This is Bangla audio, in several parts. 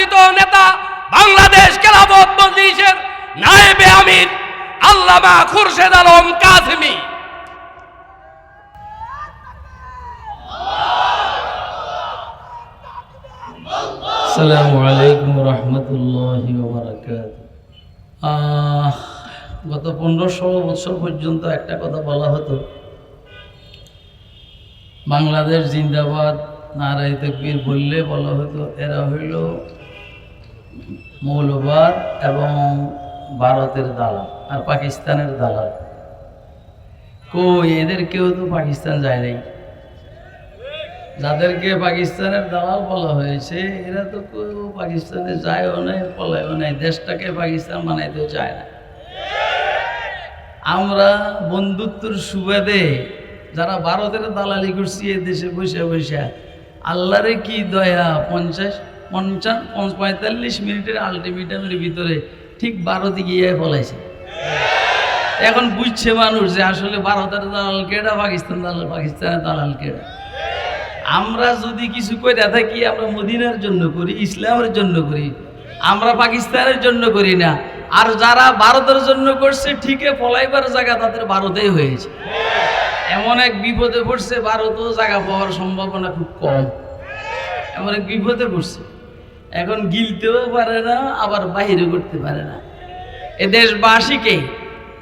জাতীয়তাবাদিত নেতা বাংলাদেশ খেলাফত মজলিসের নায়েবে আমির আল্লামা খুরশেদ আলম কাসমি। আসসালামু আলাইকুম রহমতুল্লাহ গত পনেরো ষোলো বছর পর্যন্ত একটা কথা বলা হতো, বাংলাদেশ জিন্দাবাদ, নারায় বললে বলা হতো, এরা হইল মৌলবাদ এবং ভারতের দালাল আর পাকিস্তানের দালাল। কই এদের কেউ তো পাকিস্তান যায় নাই। যাদেরকে পাকিস্তানের দালাল বলা হয়েছে, এরা তো কেউ পাকিস্তানে যায়ও নাই, পলায়ও নাই, দেশটাকে পাকিস্তান বানাইতেও চায় না। আমরা বন্ধুত্বর সুবাদে যারা ভারতের দালালি করছি এ দেশে বসে বসে, আল্লাহরে কি দয়া, পঞ্চাশ? পঞ্চাশ পঞ্চ- পঁয়তাল্লিশ মিনিটের আলটিমেটামের ভিতরে ঠিক ভারতে গিয়ে পলাইছে এখন বুঝছে মানুষ যে আসলে ভারতের দালাল কেডা, পাকিস্তান দালাল, পাকিস্তানের দালাল কেডা? আমরা যদি কিছু করে থাকি, আমরা মদিনার জন্য করি, ইসলামের জন্য করি, আমরা পাকিস্তানের জন্য করি না। আর যারা ভারতের জন্য করছে, ঠিকই পলাইবার জায়গা তাদের ভারতেই হয়েছে। এমন এক বিপদে পড়ছে, ভারতও জায়গা পাওয়ার সম্ভাবনা খুব কম। এমন এক বিপদে পড়ছে। এখন গিলতেও পারে না, আবার বাহিরে করতে পারে না। এ দেশবাসীকে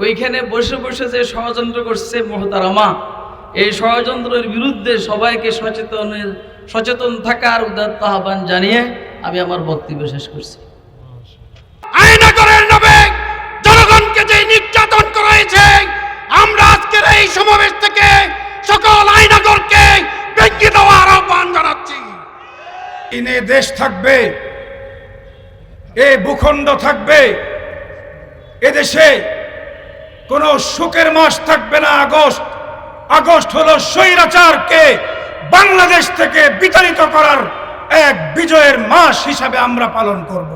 ওইখানে বসে বসে যে ষড়যন্ত্র করছে মহতারামা, এই ষড়যন্ত্রের বিরুদ্ধে সবাইকে সচেতনের, সচেতন থাকার উদাত্ত আহ্বান জানিয়ে আমি আমার বক্তব্য শেষ করছি। জনগণকে যে নির্যাতন করা হয়েছে, আমরা আজকের এই সমাবেশ থেকে সকল আয়নাগরকে ভেঙে দেওয়ার আহ্বান জানাচ্ছি ইনে দেশ থাকবে, এ ভূখণ্ড থাকবে, এদেশে কোনো সুখের মাস থাকবে না আগস্ট। আগস্ট হলো স্বৈরাচারকে বাংলাদেশ থেকে বিতাড়িত করার এক বিজয়ের মাস হিসাবে আমরা পালন করব।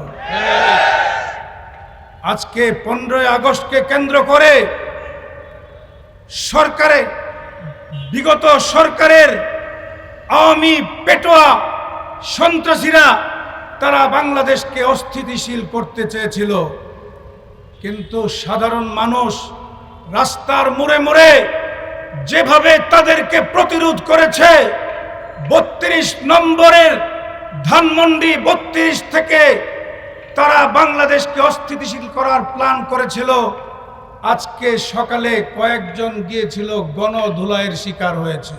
আজকে পনেরোই আগস্টকে কেন্দ্র করে সরকারে, বিগত সরকারের আওয়ামী পেটোয়া সন্ত্রাসীরা তারা বাংলাদেশকে অস্থিতিশীল করতে চেয়েছিল। কিন্তু সাধারণ মানুষ রাস্তার মোড়ে মোড়ে যেভাবে তাদেরকে প্রতিরোধ করেছে, বত্রিশ নম্বরের ধানমন্ডি বত্রিশ থেকে তারা বাংলাদেশকে অস্থিতিশীল করার প্ল্যান করেছিল। আজকে সকালে কয়েকজন গিয়েছিল গণধুলাইয়ের শিকার হয়েছে।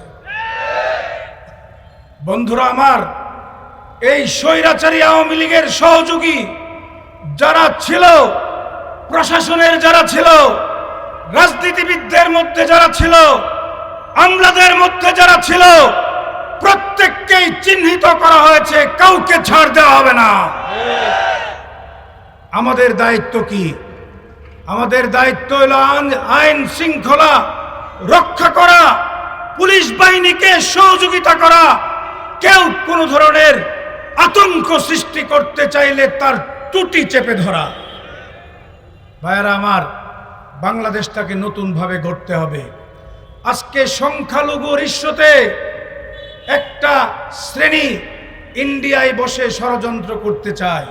বন্ধুরা আমার এই স্বৈরাচারী আওয়ামী লীগের সহযোগী যারা ছিল, প্রশাসনের যারা ছিল, রাজনীতিবিদদের মধ্যে যারা ছিল, আমলাদের মধ্যে যারা ছিল, প্রত্যেককেই চিহ্নিত করা হয়েছে, কাউকে ছাড় দেওয়া হবে না। আমাদের দায়িত্ব কি? আমাদের দায়িত্ব হলো আইন- আইন শৃঙ্খলা রক্ষা করা, পুলিশ বাহিনীকে সহযোগিতা করা। কেউ কোনো ধরনের আতঙ্ক সৃষ্টি করতে চাইলে তার টুটি চেপে ধরা। ভাইয়ারা আমার, বাংলাদেশটাকে নতুনভাবে গড়তে হবে। আজকে সংখ্যালঘুর ইস্যুতে একটা শ্রেণি ইন্ডিয়ায় বসে ষড়যন্ত্র করতে চায়।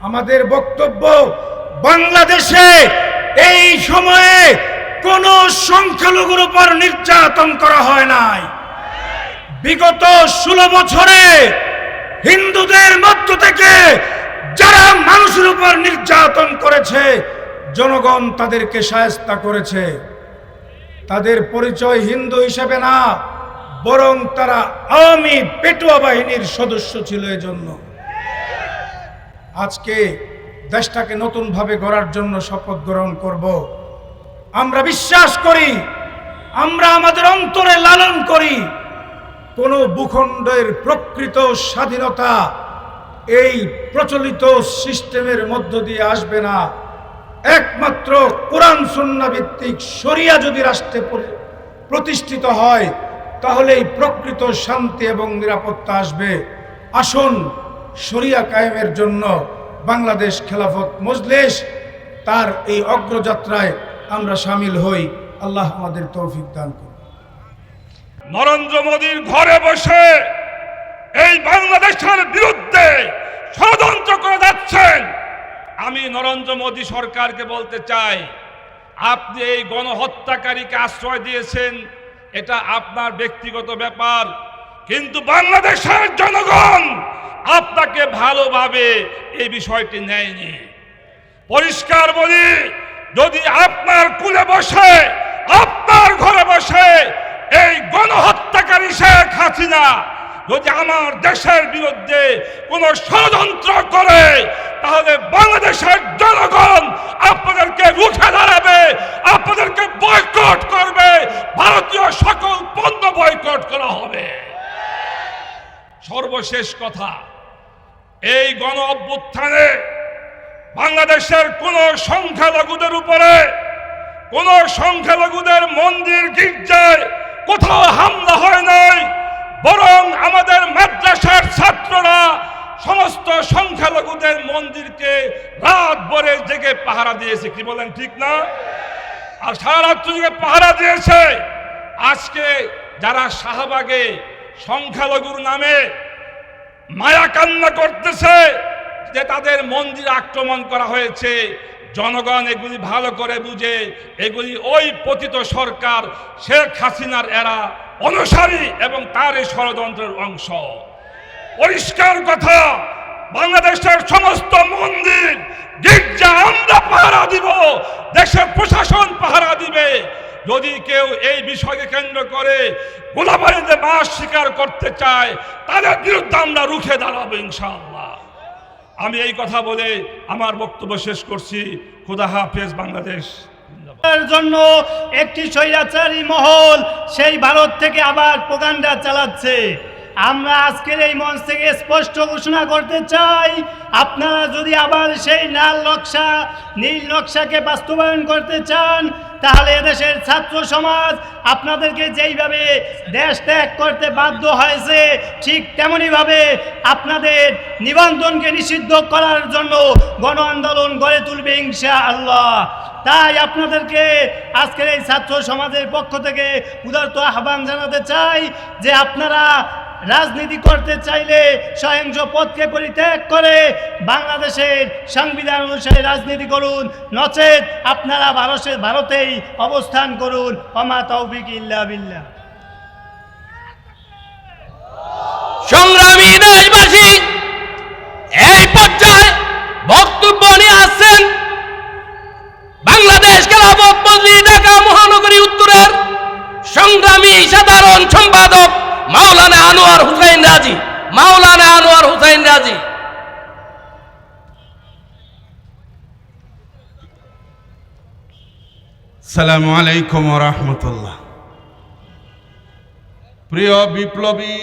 আমাদের বক্তব্য, বাংলাদেশে এই সময়ে কোন সংখ্যালঘুর উপর নির্যাতন করা হয় নাই। বিগত ষোলো বছরে হিন্দুদের মধ্য থেকে যারা মানুষের উপর নির্যাতন করেছে, জনগণ তাদেরকে সায়স্তা করেছে। তাদের পরিচয় হিন্দু হিসেবে না, বরং তারা আওয়ামী পেটুয়া বাহিনীর সদস্য ছিল এজন্য। আজকে দেশটাকে নতুনভাবে গড়ার জন্য শপথ গ্রহণ করব। আমরা বিশ্বাস করি, আমরা আমাদের অন্তরে লালন করি। কোন ভূখণ্ডের প্রকৃত স্বাধীনতা এই প্রচলিত সিস্টেমের মধ্য দিয়ে আসবে না। একমাত্র কোরআন সুন্না ভিত্তিক শরিয়া যদি রাষ্ট্রে প্রতিষ্ঠিত হয় তাহলে এই প্রকৃত শান্তি এবং নিরাপত্তা আসবে। আসুন, শরিয়া কায়েমের জন্য বাংলাদেশ খেলাফত মজলিস, তার এই অগ্রযাত্রায় আমরা সামিল হই। আল্লাহ আমাদের তৌফিক দান করুন। নরেন্দ্র মোদীর ঘরে বসে এই বাংলাদেশের বিরুদ্ধে ষড়যন্ত্র করে যাচ্ছেন। আমি নরেন্দ্র মোদী সরকারকে বলতে চাই, আপনি এই গণহত্যাকারীকে আশ্রয় দিয়েছেন, এটা আপনার ব্যক্তিগত ব্যাপার, কিন্তু বাংলাদেশের জনগণ আপনাকে ভালোভাবে এই বিষয়টি নেয়নি। পরিষ্কার বলি, যদি আপনার কুলে বসে, আপনার ঘরে বসে এই গণহত্যাকারী শেখ হাসিনা যদি আমার দেশের বিরুদ্ধে কোন ষড়যন্ত্র করে, তাহলে বাংলাদেশের জনগণ আপনাদেরকে রুখে দাঁড়াবে, আপনাদেরকে বয়কট করবে, ভারতীয় সকল পণ্য বয়কট করা হবে। সর্বশেষ কথা, এই গণ অভ্যুত্থানে বাংলাদেশের কোন সংখ্যালঘুদের উপরে, কোন সংখ্যালঘুদের মন্দির গির্জায় কোথাও হামলা হয় নাই, বরং আমাদের মাদ্রাসার ছাত্ররা সমস্ত সংখ্যালঘুদের মন্দিরকে রাত ভরে জেগে পাহারা দিয়েছে, কি বলেন ঠিক না? আর সারা রাত্র জেগে পাহারা দিয়েছে। আজকে যারা শাহবাগে সংখ্যালঘুর নামে মায়া কান্না করতেছে যে তাদের মন্দির আক্রমণ করা হয়েছে জনগণ এগুলি ভালো করে বুঝে, এগুলি ওই পতিত সরকার শেখ হাসিনার এরা অনুসারী এবং তার এই ষড়যন্ত্রের অংশ। পরিষ্কার কথা, বাংলাদেশের সমস্ত মন্দির, গির্জা আমরা পাহারা দিব, দেশের প্রশাসন পাহারা দিবে। যদি কেউ এই বিষয়কে কেন্দ্র করে গোলাবাড়িতে মাস স্বীকার করতে চায়, তাদের বিরুদ্ধে আমরা রুখে দাঁড়াবো ইনশাআল্লাহ। আমি এই কথা বলে আমার বক্তব্য শেষ করছি। খুদা হাফেজ বাংলাদেশ। এর জন্য একটি স্বৈরাচারী মহল সেই ভারত থেকে আবার প্রোগান্ডা চালাচ্ছে। আমরা আজকের এই মঞ্চ থেকে স্পষ্ট ঘোষণা করতে চাই, আপনারা যদি আবার সেই লাল নকশা, নীল নকশাকে বাস্তবায়ন করতে চান, তাহলে এদেশের ছাত্র সমাজ আপনাদেরকে যেইভাবে দেশ ত্যাগ করতে বাধ্য হয়েছে, ঠিক তেমনইভাবে আপনাদের নিবন্ধনকে নিষিদ্ধ করার জন্য গণ আন্দোলন গড়ে তুলবে ইনশা আল্লাহ তাই আপনাদেরকে আজকের এই ছাত্র সমাজের পক্ষ থেকে উদারত আহ্বান জানাতে চাই যে আপনারা রাজনীতি করতে চাইলে সহিংস পথকে পরিত্যাগ করে বাংলাদেশের সংবিধান অনুসারে রাজনীতি করুন। নচেত আপনারা ভারতের ভারতেই অবস্থান করুন। অমা তৌফিক ইল্লা বিল্লাহ। সংগ্রামী দেশবাসী মাওলানা আনোয়ার হুসাইন রাজি। মাওলানা আনোয়ার হুসাইন রাজি। সালামু আলাইকুম রহমতুল্লাহ। প্রিয় বিপ্লবী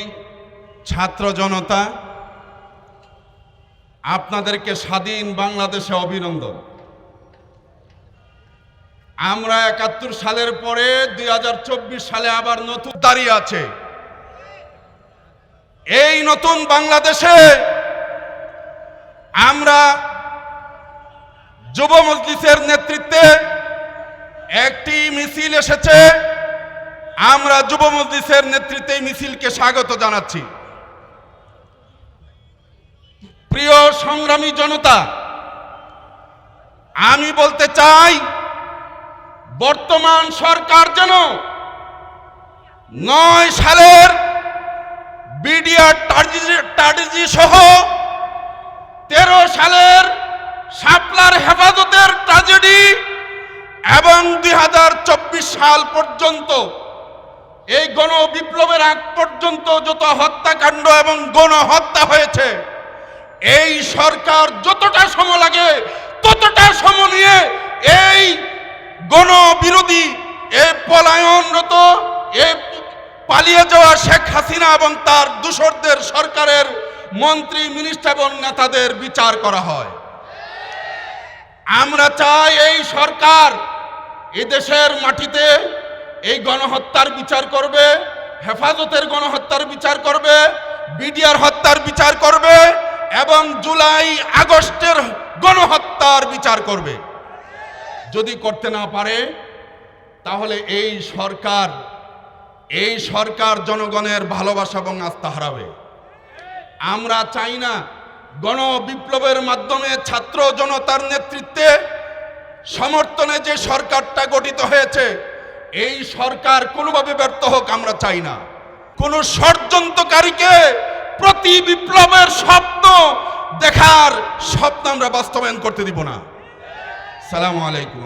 ছাত্র জনতা, আপনাদেরকে স্বাধীন বাংলাদেশে অভিনন্দন। আমরা একাত্তর সালের পরে দুই হাজার চব্বিশ সালে আবার নতুন দাঁড়িয়ে আছে। এই নতুন বাংলাদেশে আমরা যুব মজলিসের নেতৃত্বে একটি মিছিল এসেছে। আমরা যুব মজলিসের নেতৃত্বে মিছিলকে স্বাগত জানাচ্ছি। প্রিয় সংগ্রামী জনতা, আমি বলতে চাই, বর্তমান সরকার যেন নয় সালের বিডিআর টার্জি সহ তেরো সালের শাপলার হেফাজতের ট্রাজেডি এবং দু হাজার চব্বিশ সাল পর্যন্ত এই গণ বিপ্লবের আগ পর্যন্ত যত হত্যাকাণ্ড এবং গণহত্যা হয়েছে, এই সরকার যতটা সময় লাগে ততটা সময় নিয়ে এই গণ বিরোধী এই পলায়নরত এই পালিয়ে যাওয়া শেখ হাসিনা এবং তার দূষরদের সরকারের মন্ত্রী মিনিস্টার এবং নেতাদের বিচার করা হয়। আমরা চাই এই সরকার এদেশের মাটিতে এই গণহত্যার বিচার করবে, হেফাজতের গণহত্যার বিচার করবে, বিডিআর হত্যার বিচার করবে এবং জুলাই আগস্টের গণহত্যার বিচার করবে। যদি করতে না পারে, তাহলে এই সরকার এই সরকার জনগণের ভালোবাসা এবং আস্থা হারাবে। আমরা চাই না গণ বিপ্লবের মাধ্যমে ছাত্র জনতার নেতৃত্বে সমর্থনে যে সরকারটা গঠিত হয়েছে, এই সরকার কোনোভাবে ব্যর্থ হোক আমরা চাই না। কোন ষড়যন্ত্রকারীকে প্রতি বিপ্লবের স্বপ্ন দেখার স্বপ্ন আমরা বাস্তবায়ন করতে দিব না। সালাম আলাইকুম।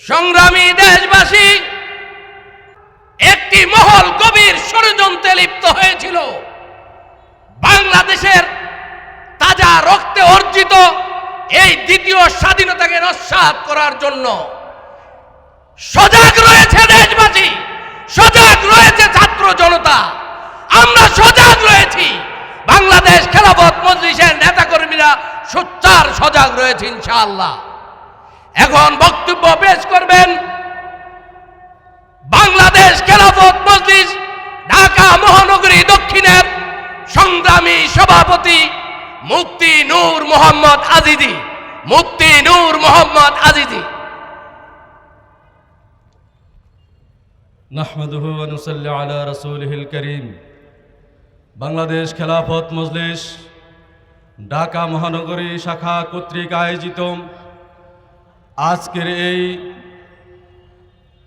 সংগ্রামী দেশবাসী একটি মহল গভীর ষড়যন্ত্রে লিপ্ত হয়েছিল। বাংলাদেশের তাজা রক্তে অর্জিত এই দ্বিতীয় স্বাধীনতাকে নস্বাত করার জন্য সজাগ রয়েছে দেশবাসী, সজাগ রয়েছে ছাত্র জনতা। আমরা সজাগ রয়েছি। বাংলাদেশ খেলাফত মজলিসের নেতাকর্মীরা সোচ্চার সজাগ রয়েছে ইনশাআল্লাহ। এখন বক্তব্য পেশ করবেন বাংলাদেশ খেলাফত মজলিস, ঢাকা মহানগরী দক্ষিণের সংগ্রামী সভাপতি মুক্তি নূর মোহাম্মদ আজিদি মুক্তি নূর মোহাম্মদ আজিদি নাহমদুহু অনুসল্লি আলা রসুলহিল করিম। বাংলাদেশ খেলাফত মজলিস, ঢাকা মহানগরী শাখা কর্তৃক আয়োজিত আজকের এই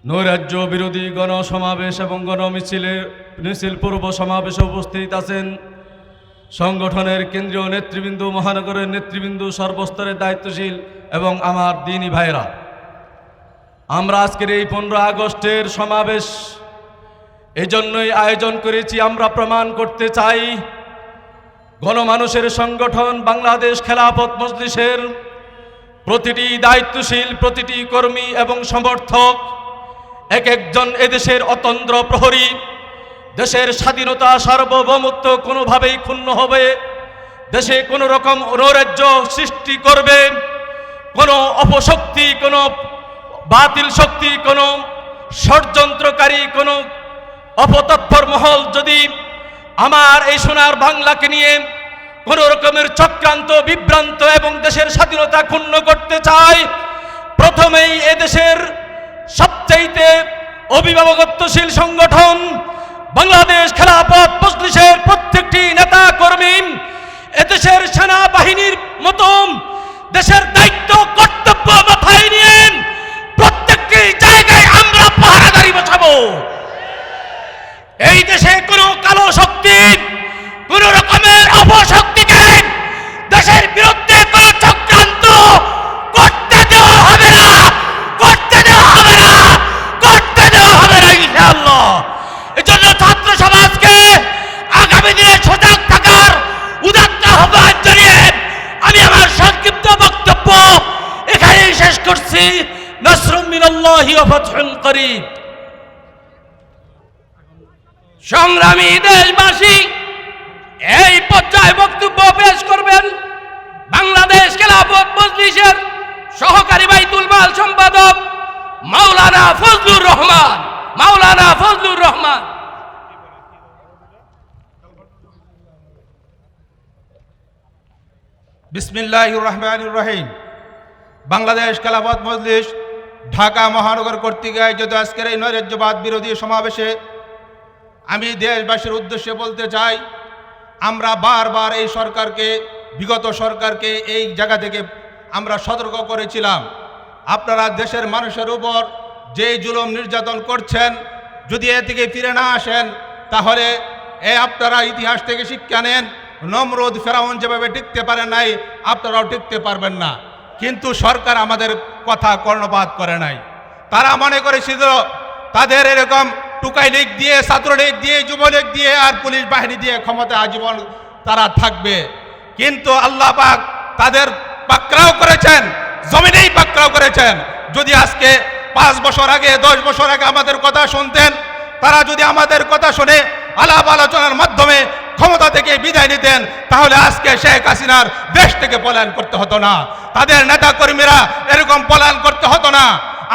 নৈরাজ্য বিরোধী গণসমাবেশ এবং গণমিছিলের মিছিল পূর্ব সমাবেশে উপস্থিত আছেন সংগঠনের কেন্দ্রীয় নেতৃবৃন্দ, মহানগরের নেতৃবৃন্দ, সর্বস্তরের দায়িত্বশীল এবং আমার দিনী ভাইরা আমরা আজকের এই পনেরো আগস্টের সমাবেশ এজন্যই আয়োজন করেছি। আমরা প্রমাণ করতে চাই, গণমানুষের সংগঠন বাংলাদেশ খেলাফত মজলিসের প্রতিটি দায়িত্বশীল, প্রতিটি কর্মী এবং সমর্থক এক একজন এদেশের অতন্ত্র প্রহরী, দেশের স্বাধীনতা সার্বভৌমত্ব কোনোভাবেই ক্ষুণ্ণ হবে, দেশে কোনো রকম অনৈরাজ্য সৃষ্টি করবে, কোনো অপশক্তি, কোনো বাতিল শক্তি, কোনো ষড়যন্ত্রকারী, কোনো অপতৎপর মহল যদি আমার এই সোনার বাংলাকে নিয়ে কোনো রকমের চক্রান্ত, বিভ্রান্ত এবং দেশের স্বাধীনতা ক্ষুণ্ণ করতে চায়, প্রথমেই এদেশের সবচাইতে অভিভাবকত্বশীল সংগঠন বাংলাদেশ খেলাপথ মজলিসের প্রত্যেকটি নেতা কর্মী এদেশের সেনাবাহিনীর মতো দেশের দায়িত্ব কর্তব্য সংগ্রামী দেশবাসী, এই পর্যায়ে বক্তব্য পেশ করবেন বাংলাদেশ খেলাফত মজলিসের সহকারী বাইতুল মাল সম্পাদক মাওলানা ফজলুর রহমান। মাওলানা ফজলুর রহমান। বিসমিল্লাহ রহমান রহিম। বাংলাদেশ খেলাফত মজলিস ঢাকা মহানগর কর্তৃক আয়োজিত আজকের এই নৈরাজ্যবাদ বিরোধী সমাবেশে আমি দেশবাসীর উদ্দেশ্যে বলতে চাই, আমরা বারবার এই সরকারকে, বিগত সরকারকে এই জায়গা থেকে আমরা সতর্ক করেছিলাম। আপনারা দেশের মানুষের উপর যেই জুলুম নির্যাতন করছেন, যদি এ থেকে ফিরে না আসেন, তাহলে এ আপনারা ইতিহাস থেকে শিক্ষা নেন, নমরুদ ফেরাউন যেভাবে টিকতে পারে নাই, আপনারাও টিকতে পারবেন না। কিন্তু সরকার আমাদের কথা কর্ণপাত করে নাই। তারা মনে করেছিল, তাদের এরকম টুকাই লীগ দিয়ে ছাত্রলীগ দিয়ে যুবলীগ দিয়ে আর পুলিশ বাহিনী দিয়ে ক্ষমতা আজীবন তারা থাকবে। কিন্তু আল্লাহ পাক তাদের পাকড়াও করেছেন, জমিনেই পাকড়াও করেছেন। যদি আজকে পাঁচ বছর আগে, দশ বছর আগে আমাদের কথা শুনতেন, তারা যদি আমাদের কথা শুনে আলাপ আলোচনার মাধ্যমে ক্ষমতা থেকে বিদায় নিতেন, তাহলে আজকে শেখ হাসিনার দেশ থেকে পলায়ন করতে হতো না। তাদের নেতা কর্মীরা এরকম পলায়ন করতে হতো না।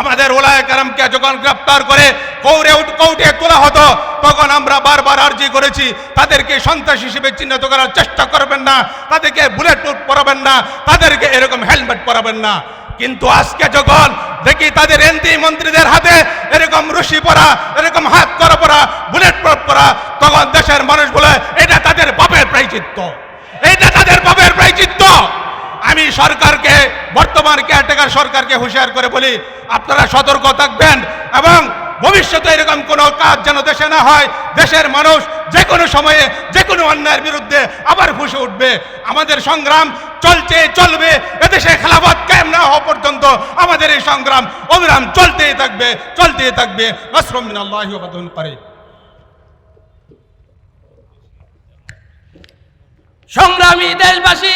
আমাদের ওলায় কারামকে যখন গ্রেপ্তার করে কৌরে কৌটে তোলা হতো, তখন আমরা বারবার আর্জি করেছি। তাদেরকে সন্ত্রাস হিসেবে চিহ্নিত করার চেষ্টা করবেন না, তাদেরকে বুলেট প্রুফ পরাবেন না, তাদেরকে এরকম হেলমেট পরাবেন না। কিন্তু আজকে যখন দেখি তাদের এমপি মন্ত্রীদের হাতে এরকম রশি পরা, এরকম হাত করা পরা, বুলেট প্রুফ পরা, তখন দেশের মানুষ বলে এটা তাদের বাপের প্রায়চিত্ত। এই নেতাদের পাপের প্রায়চিত্ত। আমি সরকারকে, বর্তমান কেয়ারটেকার সরকারকে হুঁশিয়ার করে বলি, আপনারা সতর্ক থাকবেন এবং ভবিষ্যতে এরকম কোনো কাজ যেন দেশে না হয়, দেশের মানুষ যে কোনো সময়ে যে কোনো অন্যায়ের বিরুদ্ধে আবার ফুসে উঠবে। আমাদের সংগ্রাম চলছে, চলবে, এদেশে খেলাফত কায়েম না হওয়া পর্যন্ত আমাদের এই সংগ্রাম অবিরাম চলতেই থাকবে চলতেই থাকবে। করিম। সংগ্রামী দেশবাসী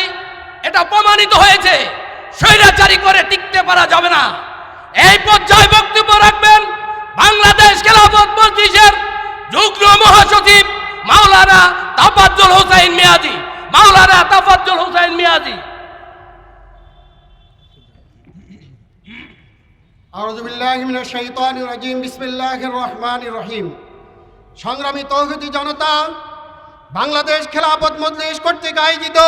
এটা প্রমাণিত হয়েছে। স্বৈরাচারী করে টিকতে পারা যাবে না। এই পর্যায়ে বক্তব্য রাখবেন বাংলাদেশ খেলাফত মজলিসের যুগ্ম মহাসচিব মাওলানা তাফাজ্জল হোসাইন মিয়াজি। মাওলানা তাফাজ্জল হোসাইন মিয়াজি। আউযু বিল্লাহি মিনাশ শাইতানির রাজিম। বিসমিল্লাহির রহমানির রহিম। সংগ্রামী তৌহিদি জনতা, বাংলাদেশ খেলাফত মজলিস কর্তৃক আয়োজিত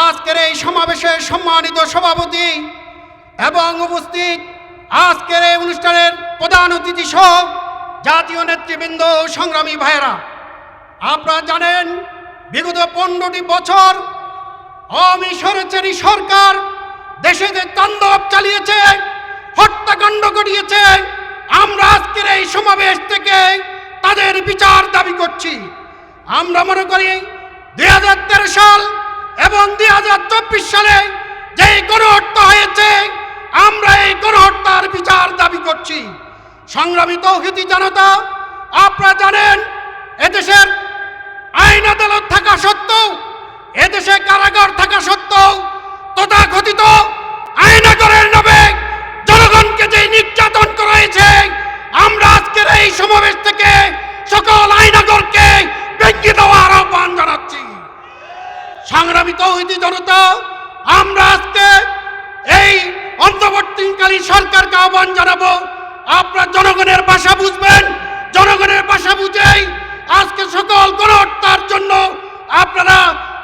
আজকের এই সমাবেশের সম্মানিত সভাপতি এবং উপস্থিত আজকের এই অনুষ্ঠানের প্রধান অতিথি সহ জাতীয় নেতৃবৃন্দ সংগ্রামী ভাইয়েরা, আপনারা জানেন বিগত পনেরোটি বছর অমিশরেচারী সরকার, দেশে যে তাণ্ডব চালিয়েছে, হত্যাকাণ্ড ঘটিয়েছে, আমরা আজকের এই সমাবেশ থেকে তাদের বিচার দাবি করছি। আমরা মনে করি দুই হাজার তেরো সাল এবং দুই হাজার চব্বিশ সালে যে গণহত্যা হয়েছে, আমরা এই গণহত্যার বিচার দাবি করছি। সংগ্রামী তৌহিদি জনতা, আপনারা জানেন, এদেশের আইন আদালত থাকা সত্ত্বেও, এদেশে কারাগার থাকা সত্ত্বেও, তথাকথিত আইনাগরের নামে জনগণকে যে নির্যাতন করা হয়েছে, আমরা আজকের এই সমাবেশ থেকে সকল আইনাগরকে ভেঙে দেওয়ার আহ্বান জানাচ্ছি। সংগ্রামী তৌহিদি জনতা, আমরা আজকে এই অন্তর্বর্তীকালীন সরকারকে আহ্বান জানাব। আপনার জনগণের ভাষা বুঝবেন, জনগণের ভাষা বুঝেই আজকে সকল গণহত্যার জন্য আপনারা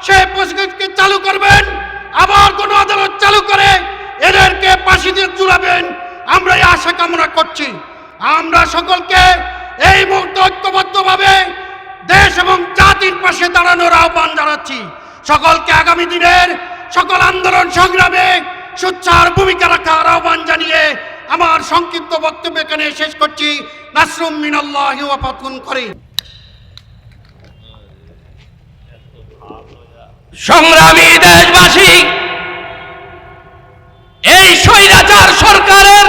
সেই প্রসিকিউশনকে চালু করবেন, আবার কোন আদালত চালু করে এদেরকে পাশে দিয়ে জুড়াবেন আমরা এই আশা কামনা করছি। আমরা সকলকে এই মুহূর্তে ঐক্যবদ্ধভাবে দেশ এবং জাতির পাশে দাঁড়ানোর আহ্বান জানাচ্ছি। সকলকে আগামী দিনের সকল আন্দোলন সংগ্রামে সোচ্চার ভূমিকা রাখার আহ্বান জানিয়ে আমার সংক্ষিপ্ত বক্তব্য এখানে শেষ করছি। নাসরুম মিনাল্লাহ ওয়াফাতুন করে সংগ্রামী দেশবাসী, এই স্বৈরাচার সরকারের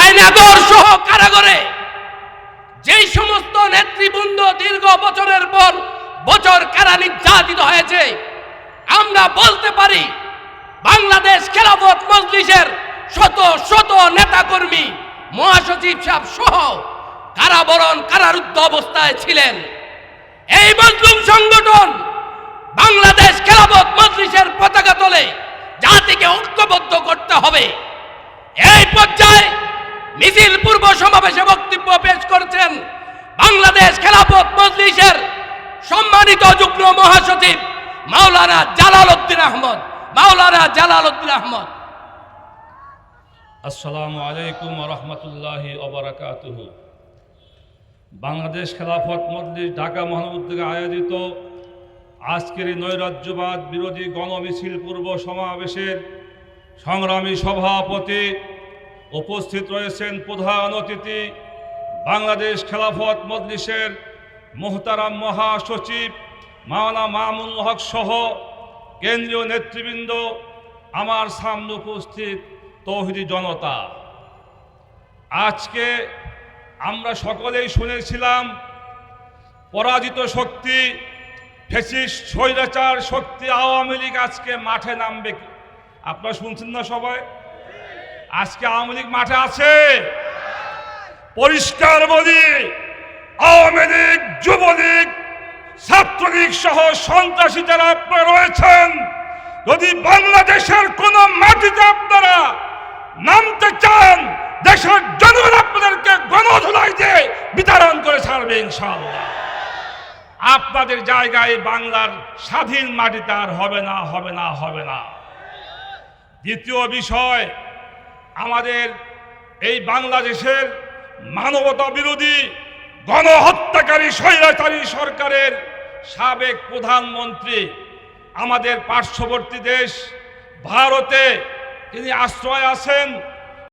আইনাগর সহ কারাগারে যেই সমস্ত নেতৃবৃন্দ দীর্ঘ বছরের পর বছর কারা নির্যাতিত হয়েছে? আমরা বলতে পারি, বাংলাদেশ খেলাফত মজলিসের শত শত নেতাকর্মী, মহাসচিব সাহেব সহ কারাবরণ কারারুদ্ধ অবস্থায় ছিলেন। এই মজলুম সংগঠন বাংলাদেশ খেলাফত মজলিসের পতাকা তোলে জাতিকে ঐক্যবদ্ধ করতে হবে। এই পর্যায়ে মিছিল পূর্ব সমাবেশে বক্তব্য পেশ করেছেন বাংলাদেশ খেলাফত মজলিসের সম্মানিত যুগ্ম মহাসচিব মাওলানা জালাল উদ্দিন আহমদ, মাওলানা জালাল উদ্দিন আহমদ। আসসালামু আলাইকুম রহমতুল্লাহ ওবরাকাতুহ বাংলাদেশ খেলাফত মজলিস ঢাকা মহানগর থেকে আয়োজিত আজকের নৈরাজ্যবাদ বিরোধী গণমিছিল পূর্ব সমাবেশের সংগ্রামী সভাপতি উপস্থিত রয়েছেন প্রধান অতিথি বাংলাদেশ খেলাফত মজলিসের মোহতারাম মহাসচিব মাওলানা মামুন হক সহ কেন্দ্রীয় নেতৃবৃন্দ, আমার সামনে উপস্থিত তৌহিদি জনতা। আজকে আমরা সকলেই শুনেছিলাম, পরাজিত শক্তি ফেসিস স্বৈরাচার শক্তি আওয়ামী লীগ আজকে মাঠে নামবে আপনারা শুনছেন না সবাই? আজকে আওয়ামী লীগ মাঠে আছে। পরিষ্কার বলি আওয়ামী লীগ যুবলীগ, ছাত্রলীগ সহ সন্ত্রাসী যারা আপনারা রয়েছেন, যদি বাংলাদেশের কোন মাটিতে আপনারা নামতে চান, দেশের জনগণ আপনাদেরকে গণধুলাই দিয়ে বিতরণ করে ছাড়বে ইনশাআল্লাহ। আপনাদের জায়গায় বাংলার স্বাধীন মাটিতে আর হবে না হবে না হবে না। দ্বিতীয় বিষয়, আমাদের এই বাংলাদেশের মানবতা বিরোধী গণহত্যাকারী স্বৈরাচারী সরকারের সাবেক প্রধানমন্ত্রী আমাদের পার্শ্ববর্তী দেশ ভারতে তিনি আশ্রয় আছেন।